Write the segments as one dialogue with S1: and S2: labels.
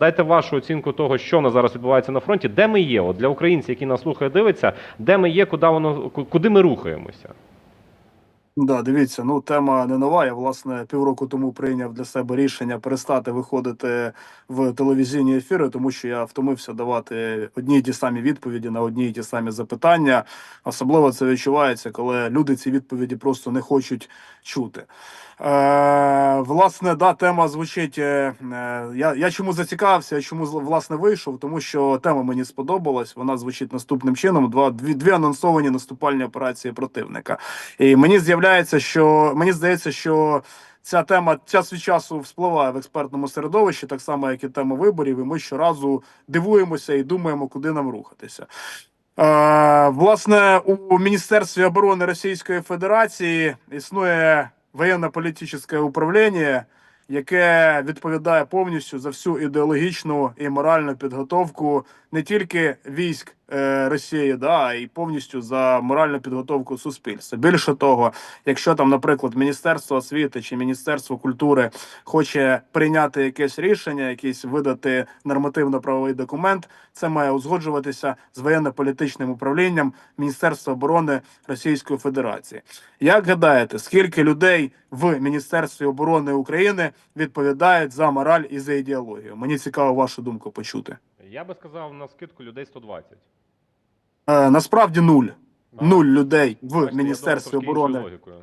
S1: Дайте вашу оцінку того, що на зараз відбувається на фронті, де ми є? От для українців, які нас слухають, дивиться, де ми є, куди воно куди ми рухаємося.
S2: Да, дивіться, ну тема не нова. Я власне півроку тому прийняв для себе рішення перестати виходити в телевізійні ефіри, тому що я втомився давати одні й ті самі відповіді на одні й ті самі запитання. Особливо це відчувається, коли люди ці відповіді просто не хочуть чути. Е, власне, да, тема звучить. Е, е, я, я чому зацікавився, я чому власне вийшов, тому що тема мені сподобалась. Вона звучить наступним чином: два дві, дві анонсовані наступальні операції противника. І мені з'являється, що мені здається, що ця тема час від часу вспливає в експертному середовищі, так само, як і тема виборів, і ми щоразу дивуємося і думаємо, куди нам рухатися. Е, власне, у Міністерстві оборони Російської Федерації існує воєнно-політичне управління, яке відповідає повністю за всю ідеологічну і моральну підготовку не тільки військ е, Росії, да, а й повністю за моральну підготовку суспільства. Більше того, якщо там, наприклад, Міністерство освіти чи Міністерство культури хоче прийняти якесь рішення, якийсь видати нормативно-правовий документ, це має узгоджуватися з воєнно-політичним управлінням Міністерства оборони Російської Федерації. Як гадаєте, скільки людей в Міністерстві оборони України відповідають за мораль і за ідеологію? Мені цікаво вашу думку почути.
S1: Я би сказав на скидку людей 120.
S2: Е, насправді нуль. Нуль людей
S1: Бачите, я
S2: в
S1: думав
S2: Міністерстві
S1: трошки іншою
S2: оборони.
S1: логікою.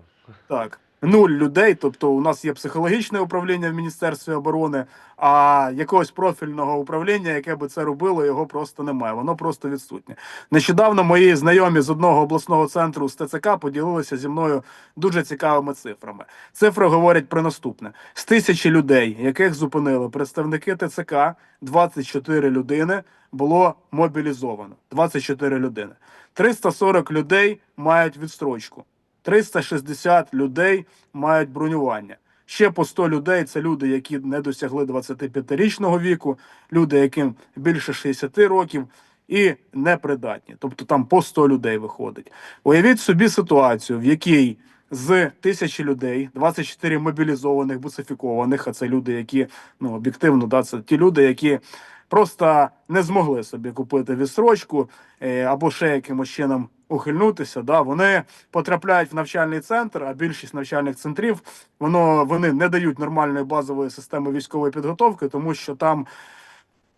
S2: Так. Нуль людей, тобто у нас є психологічне управління в Міністерстві оборони, а якогось профільного управління, яке би це робило, його просто немає. Воно просто відсутнє. Нещодавно мої знайомі з одного обласного центру з ТЦК поділилися зі мною дуже цікавими цифрами. Цифри говорять про наступне: з тисячі людей, яких зупинили представники ТЦК, 24 людини було мобілізовано. 24 людини. 340 людей мають відстрочку. 360 людей мають бронювання. Ще по 100 людей це люди, які не досягли 25-річного віку, люди, яким більше 60 років, і непридатні. Тобто там по 100 людей виходить. Уявіть собі ситуацію, в якій з тисячі людей 24 мобілізованих, бусифікованих, а це люди, які ну об'єктивно, да, це ті люди, які просто не змогли собі купити відстрочку е, або ще якимось чином ухильнутися. Да, вони потрапляють в навчальний центр, а більшість навчальних центрів воно вони не дають нормальної базової системи військової підготовки, тому що там.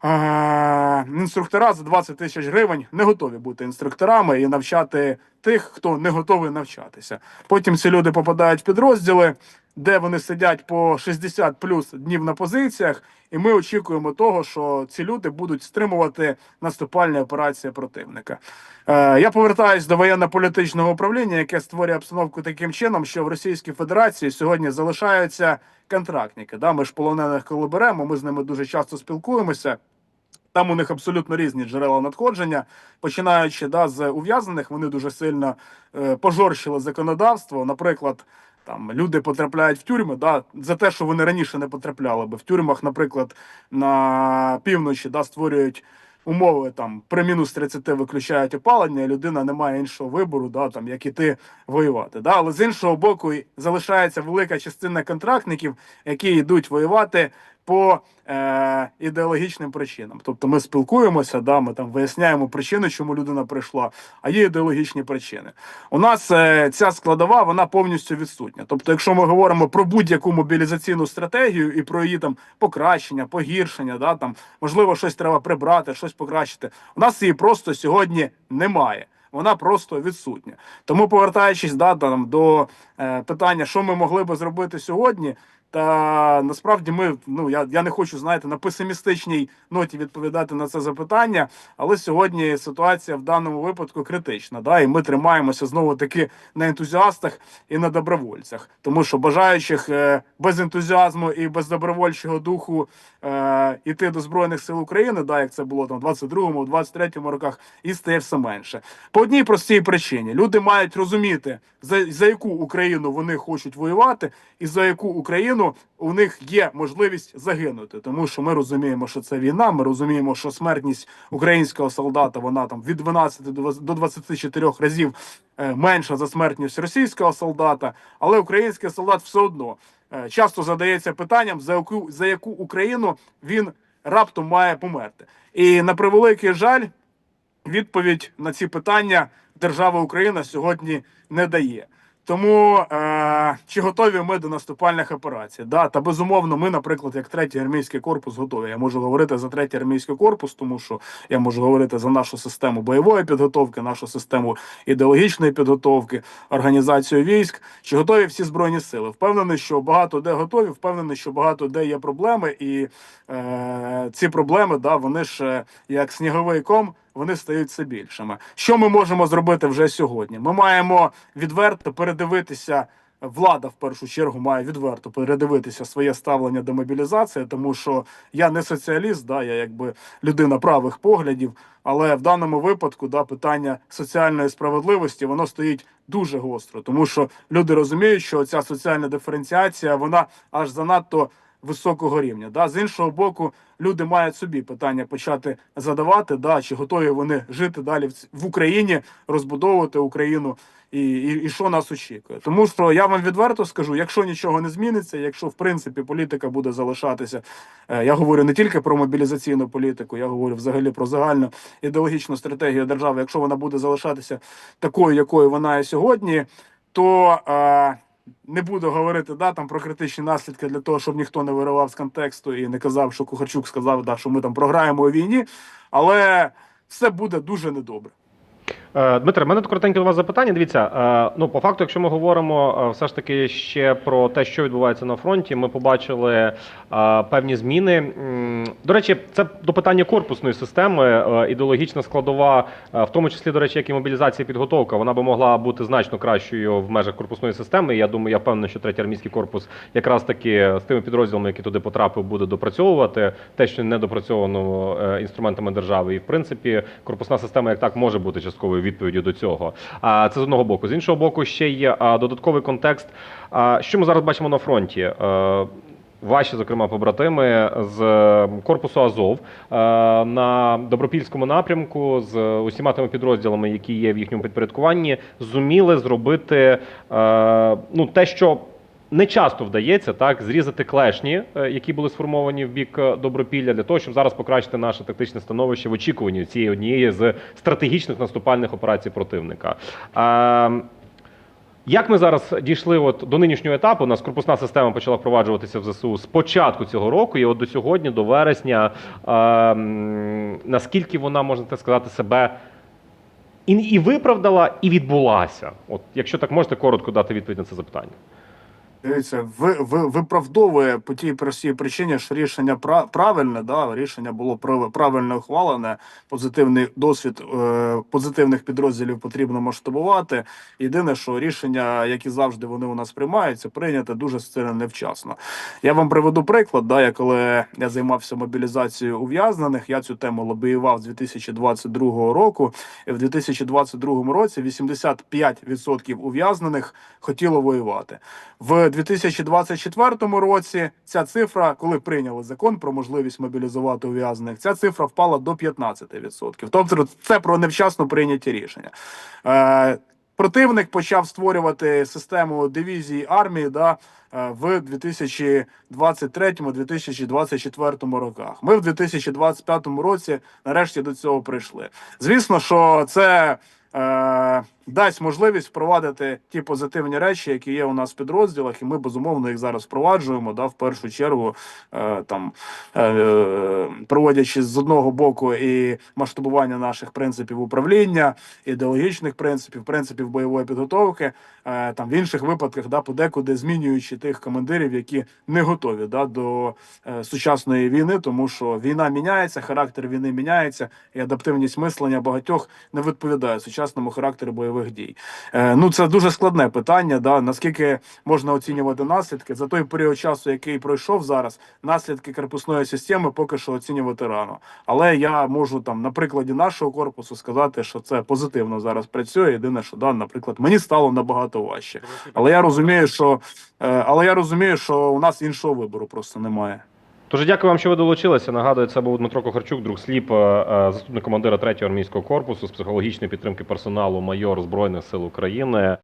S2: Е, Інструктора за 20 тисяч гривень не готові бути інструкторами і навчати тих, хто не готовий навчатися. Потім ці люди попадають в підрозділи, де вони сидять по 60 плюс днів на позиціях, і ми очікуємо того, що ці люди будуть стримувати наступальні операції противника. Е, я повертаюсь до воєнно-політичного управління, яке створює обстановку таким чином, що в Російській Федерації сьогодні залишаються контрактники. Да? Ми ж полонених, коли беремо, ми з ними дуже часто спілкуємося. Там у них абсолютно різні джерела надходження. Починаючи да, з ув'язнених, вони дуже сильно е, пожорщили законодавство. Наприклад, там люди потрапляють в тюрми да, за те, що вони раніше не потрапляли би. В тюрмах, наприклад, на півночі да, створюють умови там при мінус 30 виключають опалення, і людина не має іншого вибору, да, там, як іти воювати. Да. Але з іншого боку, залишається велика частина контрактників, які йдуть воювати по е, ідеологічним причинам. Тобто ми спілкуємося, да, ми там виясняємо причини, чому людина прийшла, а є ідеологічні причини. У нас е, ця складова вона повністю відсутня. Тобто, якщо ми говоримо про будь-яку мобілізаційну стратегію і про її там покращення, погіршення, да, там можливо щось треба прибрати, щось покращити, у нас її просто сьогодні немає. Вона просто відсутня. Тому, повертаючись да, там, до е, питання, що ми могли би зробити сьогодні, та насправді ми ну я, я не хочу знаєте на песимістичній ноті відповідати на це запитання, але сьогодні ситуація в даному випадку критична. Да, і ми тримаємося знову таки на ентузіастах і на добровольцях, тому що бажаючих е, без ентузіазму і без добровольчого духу е, іти до збройних сил України, да, як це було там в 22-му, в 23-му роках, і стає все менше. По одній простій причині люди мають розуміти за, за яку Україну вони хочуть воювати, і за яку Україну у них є можливість загинути, тому що ми розуміємо, що це війна. Ми розуміємо, що смертність українського солдата вона там від 12 до 20 до 24 разів е, менша за смертність російського солдата, але український солдат все одно е, часто задається питанням, за яку за яку Україну він раптом має померти. І на превеликий жаль, відповідь на ці питання держава Україна сьогодні не дає. Тому е, чи готові ми до наступальних операцій? Да, та безумовно, ми, наприклад, як третій армійський корпус, готові. Я можу говорити за третій армійський корпус, тому що я можу говорити за нашу систему бойової підготовки, нашу систему ідеологічної підготовки, організацію військ. Чи готові всі збройні сили? Впевнений, що багато де готові, впевнений, що багато де є проблеми, і е, ці проблеми, да, вони ж е, як сніговий ком вони стають все більшими. Що ми можемо зробити вже сьогодні? Ми маємо відверто передивитися. Влада в першу чергу має відверто передивитися своє ставлення до мобілізації, тому що я не соціаліст, да, я якби людина правих поглядів. Але в даному випадку да, питання соціальної справедливості воно стоїть дуже гостро, тому що люди розуміють, що ця соціальна диференціація вона аж занадто високого рівня. Да? З іншого боку, люди мають собі питання почати задавати, да? чи готові вони жити далі в, Україні, розбудовувати Україну. І, і, і що нас очікує? Тому що я вам відверто скажу: якщо нічого не зміниться, якщо в принципі політика буде залишатися, е, я говорю не тільки про мобілізаційну політику, я говорю взагалі про загальну ідеологічну стратегію держави. Якщо вона буде залишатися такою, якою вона є сьогодні, то е, не буду говорити да, там, про критичні наслідки для того, щоб ніхто не виривав з контексту і не казав, що Кухарчук сказав, да, що ми там програємо у війні, але все буде дуже недобре.
S1: Е, Дмитре, в мене коротеньке до вас запитання. Дивіться, е, ну по факту, якщо ми говоримо е, все ж таки ще про те, що відбувається на фронті, ми побачили певні зміни. До речі, це до питання корпусної системи, ідеологічна складова, в тому числі, до речі, як і мобілізація підготовка, вона би могла бути значно кращою в межах корпусної системи. Я думаю, я впевнений, що третій армійський корпус якраз таки з тими підрозділами, які туди потрапив, буде допрацьовувати те, що не допрацьовано інструментами держави. І в принципі, корпусна система як так може бути частковою відповіддю до цього. А це з одного боку. З іншого боку, ще є додатковий контекст. Що ми зараз бачимо на фронті? Е, Ваші, зокрема, побратими з е, корпусу Азов е, на добропільському напрямку з усіма тими підрозділами, які є в їхньому підпорядкуванні, зуміли зробити ну те, що не часто вдається так зрізати клешні, е, які були сформовані в бік е, добропілля, для того, щоб зараз покращити наше тактичне становище в очікуванні цієї однієї з стратегічних наступальних операцій противника. Е, як ми зараз дійшли от до нинішнього етапу? У нас корпусна система почала впроваджуватися в ЗСУ з початку цього року, і от до сьогодні, до вересня, е, наскільки вона можна так сказати себе і, і виправдала, і відбулася? От, якщо так можете коротко дати відповідь на це запитання.
S2: Дивіться, ви, ви, виправдовує по тій простій причині, що рішення пра- правильне, да, рішення було прав- правильно ухвалене. Позитивний досвід е, позитивних підрозділів потрібно масштабувати. Єдине, що рішення, як і завжди, вони у нас приймаються, прийняте дуже сильно невчасно. Я вам приведу приклад. Да, я коли я займався мобілізацією ув'язнених, я цю тему лобіював з 2022 року. І в 2022 році 85% ув'язнених хотіло воювати. В 2024 році ця цифра, коли прийняли закон про можливість мобілізувати ув'язнених, ця цифра впала до 15%. Тобто це про невчасно прийняті рішення. Е, Противник почав створювати систему дивізії армії да, е, в 2023-2024 роках. Ми в 2025 році нарешті до цього прийшли. Звісно, що це е, дасть можливість впровадити ті позитивні речі, які є у нас в підрозділах, і ми безумовно їх зараз впроваджуємо. Да, в першу чергу, е, там е, проводячи з одного боку і масштабування наших принципів управління, ідеологічних принципів, принципів бойової підготовки, е, там в інших випадках, да, подекуди змінюючи тих командирів, які не готові да, до е, сучасної війни, тому що війна міняється, характер війни міняється, і адаптивність мислення багатьох не відповідає сучасному характеру бойових дій. Е, ну це дуже складне питання. Да, наскільки можна оцінювати наслідки за той період часу, який пройшов зараз, наслідки корпусної системи поки що оцінювати рано. Але я можу там на прикладі нашого корпусу сказати, що це позитивно зараз працює. Єдине, що да, наприклад, мені стало набагато важче. Але я розумію, що е, але я розумію, що у нас іншого вибору просто немає.
S1: Дуже дякую вам, що ви долучилися. Нагадую, це був Дмитро Кохарчук, друг сліп, е, е, заступник командира 3-го армійського корпусу з психологічної підтримки персоналу, майор Збройних сил України.